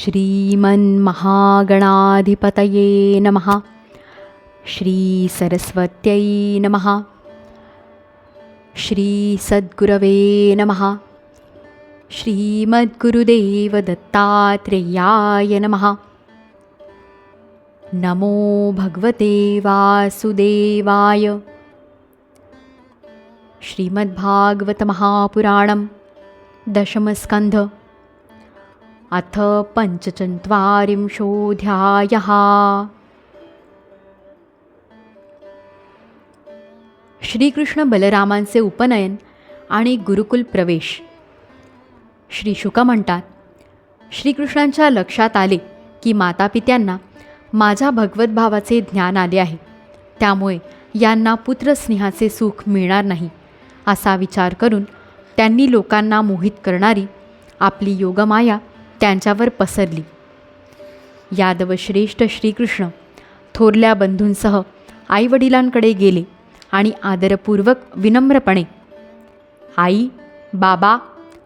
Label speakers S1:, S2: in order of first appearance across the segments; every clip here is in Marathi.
S1: श्रीमन्महागणाधिपतये नमः। श्रीसरस्वत्यै नमः। श्रीसद्गुरवे नमः। श्रीमद्गुरुदेवदत्तात्रेयाय नमः। नमो भगवते वासुदेवाय। श्रीमद्भागवतमहापुराणं दशमस्कन्ध अथ पञ्चचत्वारिंशोऽध्यायः। श्रीकृष्ण बलरामांचे उपनयन आणि गुरुकुल प्रवेश. श्री शुक म्हणतात श्रीकृष्णांच्या लक्षात आले की मातापित्यांना माझ्या भगवद्भावाचे ज्ञान आले आहे. त्यामुळे यांना पुत्रस्नेहाचे सुख मिळणार नाही असा विचार करून त्यांनी लोकांना मोहित करणारी आपली योगमाया त्यांच्यावर पसरली. यादवश्रेष्ठ श्रीकृष्ण थोरल्या बंधूंसह आईवडिलांकडे गेले आणि आदरपूर्वक विनम्रपणे आई बाबा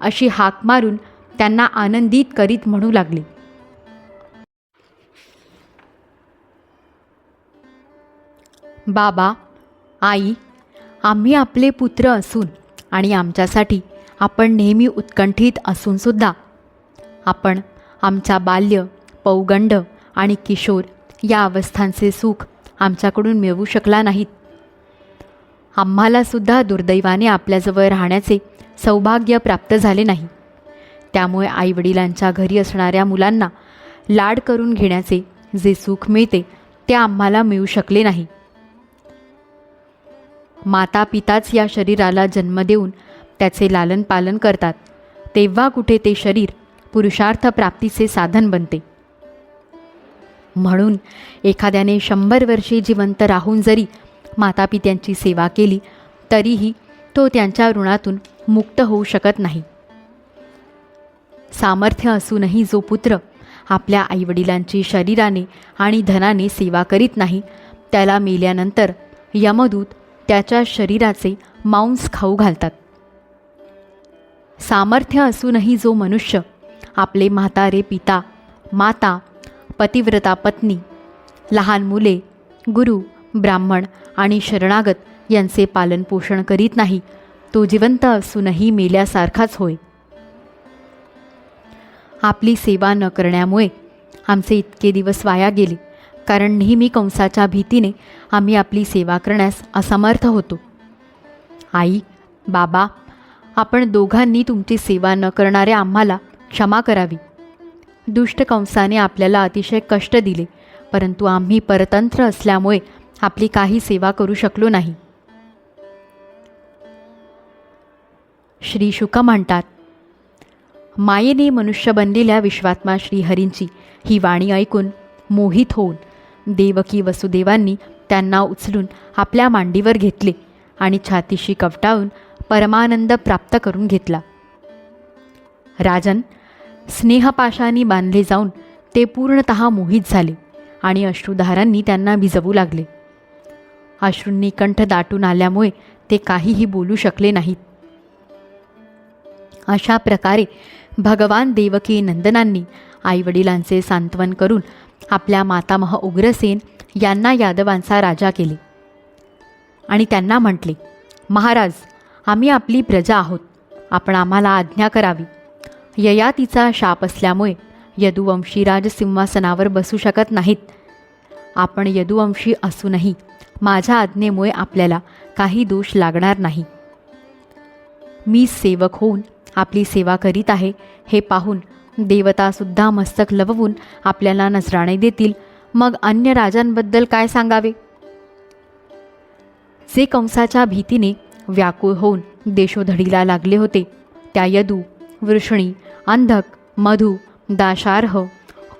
S1: अशी हाक मारून त्यांना आनंदित करीत म्हणू लागले. बाबा आई आम्ही आपले पुत्र असून आणि आमच्यासाठी आपण नेहमी उत्कंठित असूनसुद्धा आपण आमच्या बाल्य पौगंड आणि किशोर या अवस्थांचे सुख आमच्याकडून मिळवू शकला नाहीत. आम्हालासुद्धा दुर्दैवाने आपल्याजवळ राहण्याचे सौभाग्य प्राप्त झाले नाही. त्यामुळे आईवडिलांच्या घरी असणाऱ्या मुलांना लाड करून घेण्याचे जे सुख मिळते ते आम्हाला मिळू शकले नाही. माता पिताच या शरीराला जन्म देऊन त्याचे लालन पालन करतात. तेव्हा कुठे ते शरीर पुरुषार्थ प्राप्तीचे साधन बनते. म्हणून एखाद्याने शंभर वर्षे जिवंत राहून जरी मातापित्यांची सेवा केली तरीही तो त्यांच्या ऋणातून मुक्त होऊ शकत नाही. सामर्थ्य असूनही जो पुत्र आपल्या आईवडिलांची शरीराने आणि धनाने सेवा करीत नाही त्याला मेल्यानंतर यमदूत त्याच्या शरीराचे मांस खाऊ घालतात. सामर्थ्य असूनही जो मनुष्य आपले म्हातारे पिता माता पतिव्रता पत्नी लहान मुले गुरु ब्राह्मण आणि शरणागत यांचे पालनपोषण करीत नाही. तो जिवंत असूनही मेल्यासारखाच होय. आपली सेवा न करण्यामुळे आमचे इतके दिवस वाया गेले कारण नेहमी कंसाच्या भीतीने आम्ही आपली सेवा करण्यास असमर्थ होतो. आई बाबा आपण दोघांनी तुमची सेवा न करणाऱ्या आम्हाला क्षमा करावी. दुष्ट कंसाने आपल्याला अतिशय कष्ट दिले परंतु आम्ही परतंत्र असल्यामुळे आपली काही सेवा करू शकलो नाही. श्री शुक म्हणतात मायेने मनुष्य बनलेल्या विश्वात्मा श्रीहरींची ही वाणी ऐकून मोहित होऊन देवकी वसुदेवांनी त्यांना उचलून आपल्या मांडीवर घेतले आणि छातीशी कवटाळून परमानंद प्राप्त करून घेतला. राजन स्नेहपाशांनी बांधले जाऊन ते पूर्णत मोहित झाले आणि अश्रुधारांनी त्यांना भिजवू लागले. अश्रूंनी कंठ दाटून आल्यामुळे ते काहीही बोलू शकले नाहीत. अशा प्रकारे भगवान देवकी नंदनांनी आईवडिलांचे सांत्वन करून आपल्या मातामह उग्रसेन यांना यादवांचा राजा केले. आणि त्यांना म्हटले महाराज आम्ही आपली प्रजा आहोत. आपण आम्हाला आज्ञा करावी. ययातीचा शाप असल्यामुळे यदुवंशी राजसिंहासनावर बसू शकत नाहीत. आपण यदुवंशी असूनही माझ्या आज्ञेमुळे आपल्याला काही दोष लागणार नाही. मी सेवक होऊन आपली सेवा करीत आहे हे पाहून देवतासुद्धा मस्तक लववून आपल्याला नजराणे देतील. मग अन्य राजांबद्दल काय सांगावे? जे कंसाच्या भीतीने व्याकुळ होऊन देशोधडीला लागले होते त्या यदू वृषणी अंधक मधु दाशार्ह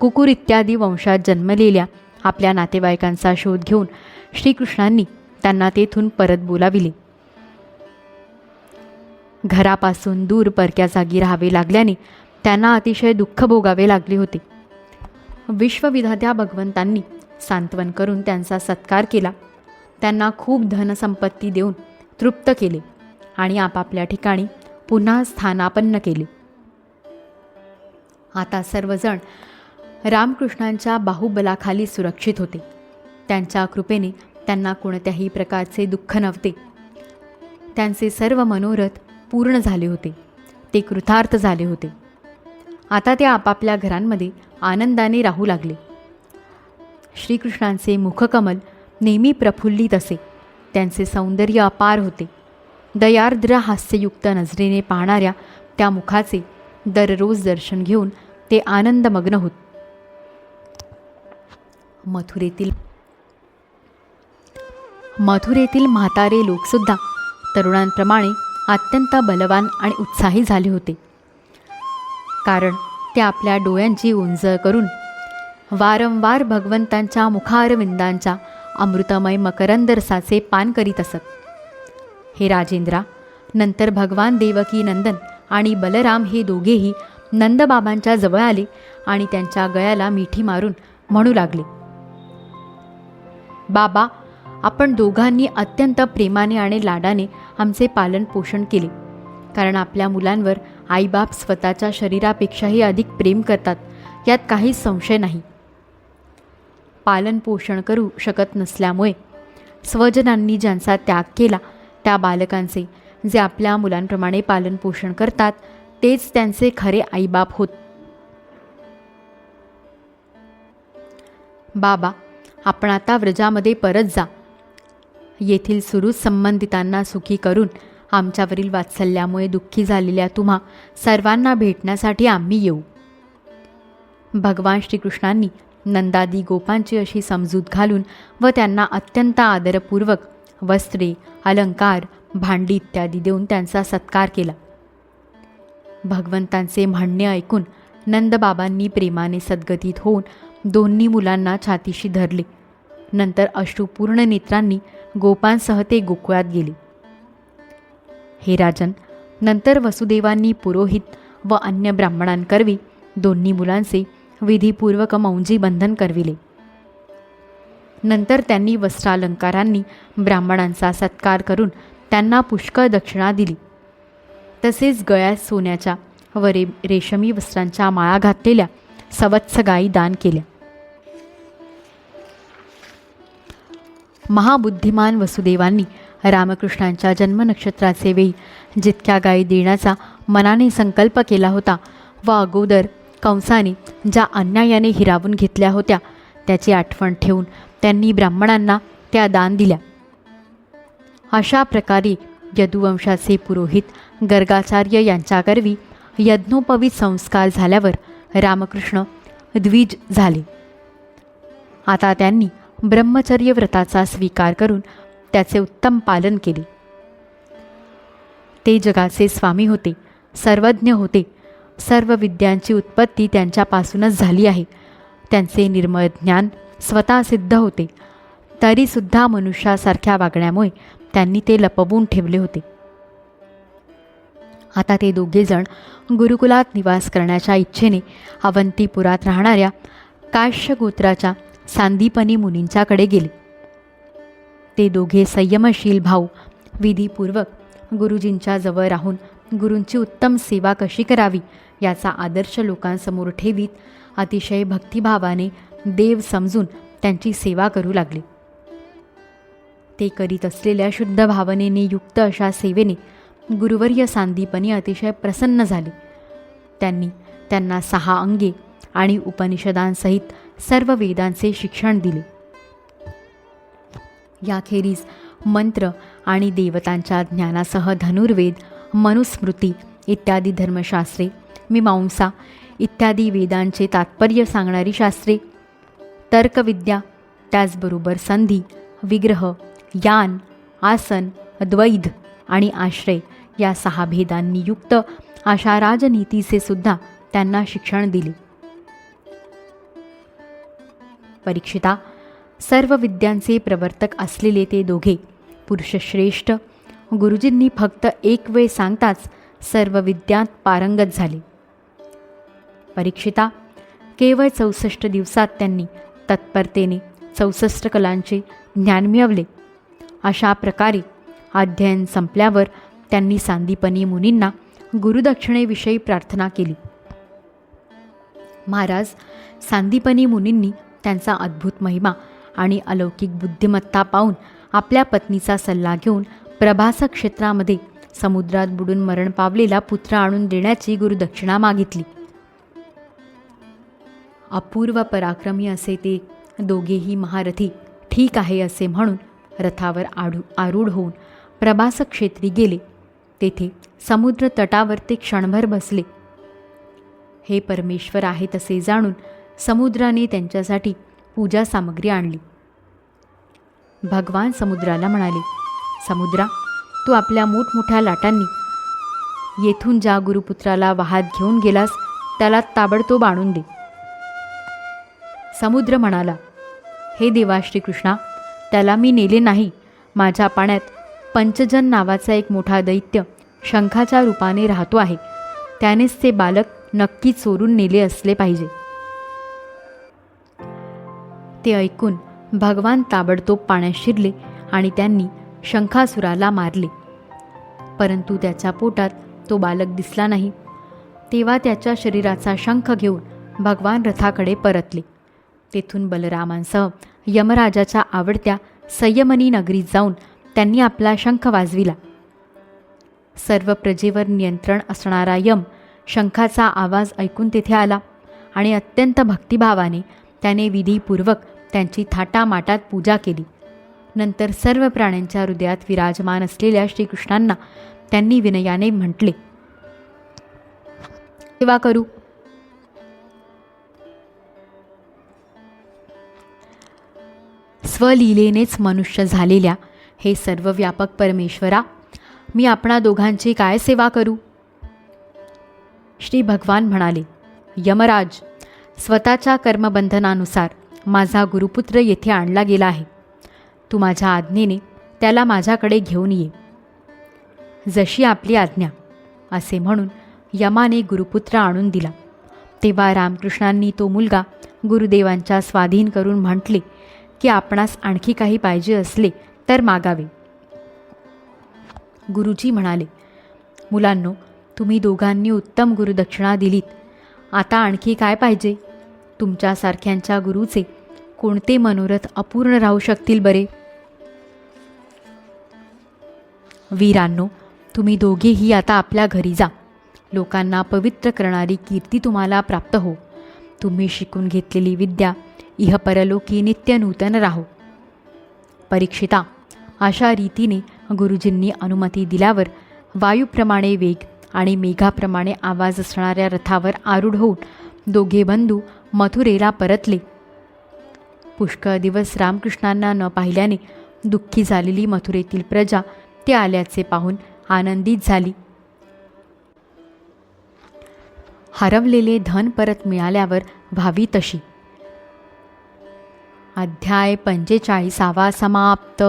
S1: कुकुर इत्यादी वंशात जन्मलेल्या आपल्या नातेवाईकांचा शोध घेऊन श्रीकृष्णांनी त्यांना तेथून परत बोलाविले. घरापासून दूर परक्या जागी राहावे लागल्याने त्यांना अतिशय दुःख भोगावे लागले होते. विश्वविधात्या भगवंतांनी सांत्वन करून त्यांचा सत्कार केला. त्यांना खूप धनसंपत्ती देऊन तृप्त केले आणि आपापल्या ठिकाणी पुन्हा स्थानापन्न केले. आता सर्वजण रामकृष्णांच्या बाहुबलाखाली सुरक्षित होते. त्यांच्या कृपेने त्यांना कोणत्याही प्रकारचे दुःख नव्हते. त्यांचे सर्व मनोरथ पूर्ण झाले होते. ते कृतार्थ झाले होते. आता ते आपापल्या घरांमध्ये आनंदाने राहू लागले. श्रीकृष्णांचे मुखकमल नेहमी प्रफुल्लित असे. त्यांचे सौंदर्य अपार होते. दयार्द्र हास्ययुक्त नजरेने पाहणाऱ्या त्या मुखाचे दररोज दर्शन घेऊन ते आनंदमग्न होत. मथुरेतील मथुरेतील म्हातारे लोकसुद्धा तरुणांप्रमाणे अत्यंत बलवान आणि उत्साही झाले होते. कारण ते आपल्या डोळ्यांची उंज करून वारंवार भगवंतांच्या मुखारविंदांच्या अमृतमय मकरंदरसाचे पान करीत असत. हे राजेंद्रा नंतर भगवान देवकी नंदन आणि बलराम हे दोघेही नंदबाबांच्या जवळ आले आणि त्यांच्या गळ्याला मिठी मारून म्हणू लागले बाबा आपण दोघांनी अत्यंत प्रेमाने आणि लाडाने आमचे पालन पोषण केले कारण आपल्या मुलांवर आईबाप स्वतःच्या शरीरापेक्षाही अधिक प्रेम करतात यात काहीच संशय नाही. पालन पोषण करू शकत नसल्यामुळे स्वजनांनी ज्यांचा त्याग केला त्या बालकांचे जे आपल्या मुलांप्रमाणे पालनपोषण करतात तेच त्यांचे खरे आईबाप होत. बाबा आपण आता व्रजामध्ये परत जा. येथील सुरू संबंधितांना सुखी करून आमच्यावरील वात्सल्यामुळे दुःखी झालेल्या तुम्हा सर्वांना भेटण्यासाठी आम्ही येऊ. भगवान श्रीकृष्णांनी नंदादी गोपांची अशी समजूत घालून व त्यांना अत्यंत आदरपूर्वक वस्त्रे अलंकार भांडी इत्यादी देऊन त्यांचा सत्कार केला. भगवंतांचे म्हणणे ऐकून नंदबाबांनी प्रेमाने सद्गतीत होऊन दोन्ही मुलांना छातीशी धरले. नंतर अश्रुपूर्ण नेत्रांनी गोपांसह ते गोकुळात गेले. हे राजन नंतर वसुदेवांनी पुरोहित व अन्य ब्राह्मणांकरवी दोन्ही मुलांचे विधीपूर्वक मौंजी बंधन करविले. नंतर त्यांनी वस्त्रालंकारांनी ब्राह्मणांचा सत्कार करून त्यांना पुष्कळ दक्षिणा दिली. तसेच गळ्यात सोन्याच्या व रे रेशमी वस्त्रांच्या माळा घातलेल्या सवत्स गायी दान केल्या. महाबुद्धिमान वसुदेवांनी रामकृष्णांच्या जन्मनक्षत्राचे वेळी जितक्या गायी देण्याचा मनाने संकल्प केला होता व अगोदर कंसाने ज्या अन्यायाने हिरावून घेतल्या होत्या त्याची आठवण ठेवून त्यांनी ब्राह्मणांना त्या दान दिल्या. अशा प्रकारे यदुवंशाचे पुरोहित गर्गाचार्य यांच्याकरवी यज्ञोपवी संस्कार झाल्यावर रामकृष्ण द्विज झाले. आता त्यांनी ब्रह्मचर्य व्रताचा स्वीकार करून त्याचे उत्तम पालन केले. ते जगाचे स्वामी होते सर्वज्ञ होते सर्व विद्यांची उत्पत्ती त्यांच्यापासूनच झाली आहे. त्यांचे निर्मळ ज्ञान स्वतः सिद्ध होते. तरीसुद्धा मनुष्यासारख्या वागण्यामुळे त्यांनी ते लपवून ठेवले होते. आता ते दोघेजण गुरुकुलात निवास करण्याच्या इच्छेने अवंतीपुरात राहणाऱ्या काश्य गोत्राच्या सांदीपनी मुनींच्याकडे गेले. ते दोघे संयमशील भाऊ विधीपूर्वक गुरुजींच्या जवळ राहून गुरूंची उत्तम सेवा कशी करावी याचा आदर्श लोकांसमोर ठेवीत अतिशय भक्तिभावाने देव समजून त्यांची सेवा करू लागली. ते करीत असलेल्या शुद्ध भावनेने युक्त अशा सेवेने गुरुवर्य सांदीपनी अतिशय प्रसन्न झाले. त्यांनी त्यांना सहा अंगे आणि उपनिषदांसहित सर्व वेदांचे शिक्षण दिले. याखेरीज मंत्र आणि देवतांच्या ज्ञानासह धनुर्वेद मनुस्मृती इत्यादी धर्मशास्त्रे मीमांसा इत्यादी वेदांचे तात्पर्य सांगणारी शास्त्रे तर्कविद्या त्याचबरोबर संधी विग्रह यान आसन द्वैध आणि आश्रय या सहा भेदांनी युक्त अशा राजनीतीचे सुद्धा त्यांना शिक्षण दिले. परीक्षिता सर्व विद्यांचे प्रवर्तक असलेले ते दोघे पुरुषश्रेष्ठ गुरुजींनी फक्त एक वेळ सांगताच सर्व विद्यांत पारंगत झाले. परीक्षिता केवळ चौसष्ट दिवसात त्यांनी तत्परतेने चौसष्ट कलांचे ज्ञान मिळवले. अशा प्रकारे अध्ययन संपल्यावर त्यांनी सांदीपनी मुनींना गुरुदक्षिणेविषयी प्रार्थना केली. महाराज सांदीपनी मुनींनी त्यांचा अद्भुत महिमा आणि अलौकिक बुद्धिमत्ता पाहून आपल्या पत्नीचा सल्ला घेऊन प्रभास क्षेत्रामध्ये समुद्रात बुडून मरण पावलेला पुत्र आणून देण्याची गुरुदक्षिणा मागितली. अपूर्व पराक्रमी असे ते दोघेही महारथी ठीक आहे असे म्हणून रथावर आढू आरूढ होऊन प्रभासक्षेत्री गेले. तेथे समुद्र तटावर ते क्षणभर बसले. हे परमेश्वर आहे तसे जाणून समुद्राने त्यांच्यासाठी पूजा सामग्री आणली. भगवान समुद्राला म्हणाले समुद्रा तू आपल्या मोठमोठ्या लाटांनी येथून ज्या गुरुपुत्राला वाहात घेऊन गेलास त्याला ताबडतोब आणून दे. समुद्र म्हणाला हे देवा श्रीकृष्णा त्याला मी नेले नाही. माझ्या पाण्यात पंचजन नावाचा एक मोठा दैत्य शंखाच्या रूपाने राहतो आहे. त्यानेच ते बालक नक्की चोरून नेले असले पाहिजे. ते ऐकून भगवान ताबडतोब पाण्यात शिरले आणि त्यांनी शंखासुराला मारले. परंतु त्याच्या पोटात तो बालक दिसला नाही. तेव्हा त्याच्या शरीराचा शंख घेऊन भगवान रथाकडे परतले. तेथून बलरामांसह यमराजाच्या आवडत्या संयमनी नगरीत जाऊन त्यांनी आपला शंख वाजविला. सर्व प्रजेवर नियंत्रण असणारा यम शंखाचा आवाज ऐकून तेथे आला आणि अत्यंत भक्तिभावाने त्याने विधीपूर्वक त्यांची थाटामाटात पूजा केली. नंतर सर्व प्राण्यांच्या हृदयात विराजमान असलेल्या श्रीकृष्णांना त्यांनी विनयाने म्हटले सेवा करू. स्वलीलेनेच मनुष्य झालेल्या हे सर्व व्यापक परमेश्वरा मी आपणा दोघांची काय सेवा करू? श्री भगवान म्हणाले यमराज स्वतःच्या कर्मबंधनानुसार माझा गुरुपुत्र येथे आणला गेला आहे. तू माझ्या आज्ञेने त्याला माझ्याकडे घेऊन ये. जशी आपली आज्ञा असे म्हणून यमाने गुरुपुत्र आणून दिला. तेव्हा रामकृष्णांनी तो मुलगा गुरुदेवांच्या स्वाधीन करून म्हटले की आपणास आणखी काही पाहिजे असले तर मागावे. गुरुजी म्हणाले मुलांनो तुम्ही दोघांनी उत्तम गुरुदक्षिणा दिलीत. आता आणखी काय पाहिजे? तुमच्यासारख्यांच्या गुरुचे कोणते मनोरथ अपूर्ण राहू शकतील बरे? वीरांनो तुम्ही दोघेही आता आपल्या घरी जा. लोकांना पवित्र करणारी कीर्ती तुम्हाला प्राप्त हो. तुम्ही शिकून घेतलेली विद्या इह परलोकी नित्य नूतन राहो. परीक्षिता अशा रीतीने गुरुजींनी अनुमती दिल्यावर वायूप्रमाणे वेग आणि मेघाप्रमाणे आवाज असणाऱ्या रथावर आरूढ होऊन दोघे बंधू मथुरेला परतले. पुष्कळ दिवस रामकृष्णांना न पाहिल्याने दुःखी झालेली मथुरेतील प्रजा ते आल्याचे पाहून आनंदित झाली. हरवलेले धन परत मिळाल्यावर व्हावी तशी. अध्याय पंचेचाळीसावा समाप्त.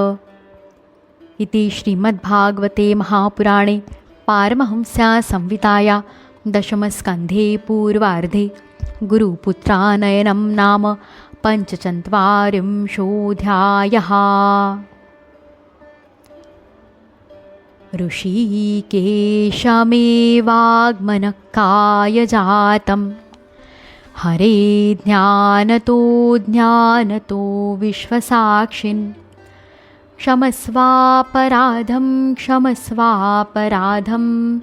S1: इति श्रीमद्भागवते महापुराणे पारमहंस्या संविताया दशमस्कन्धे पूर्वार्धे गुरुपुत्रानयनं नाम पञ्चचत्वारिंशोऽध्यायः. ऋषिकेशमेवाग्मनकाय जातं हरे ज्ञानतो ज्ञानतो विश्वसाक्षिन्। क्षमस्वापराधं क्षमस्वापराधं।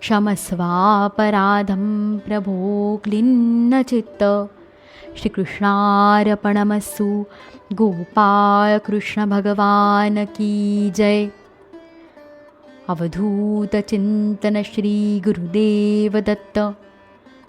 S1: क्षमस्वापराधं प्रभो क्लिन्नचित्त श्रीकृष्णार्पणमस्तु गोपाळकृष्णभगवान की जय। अवधूतचिन्तन श्री गुरुदेव दत्त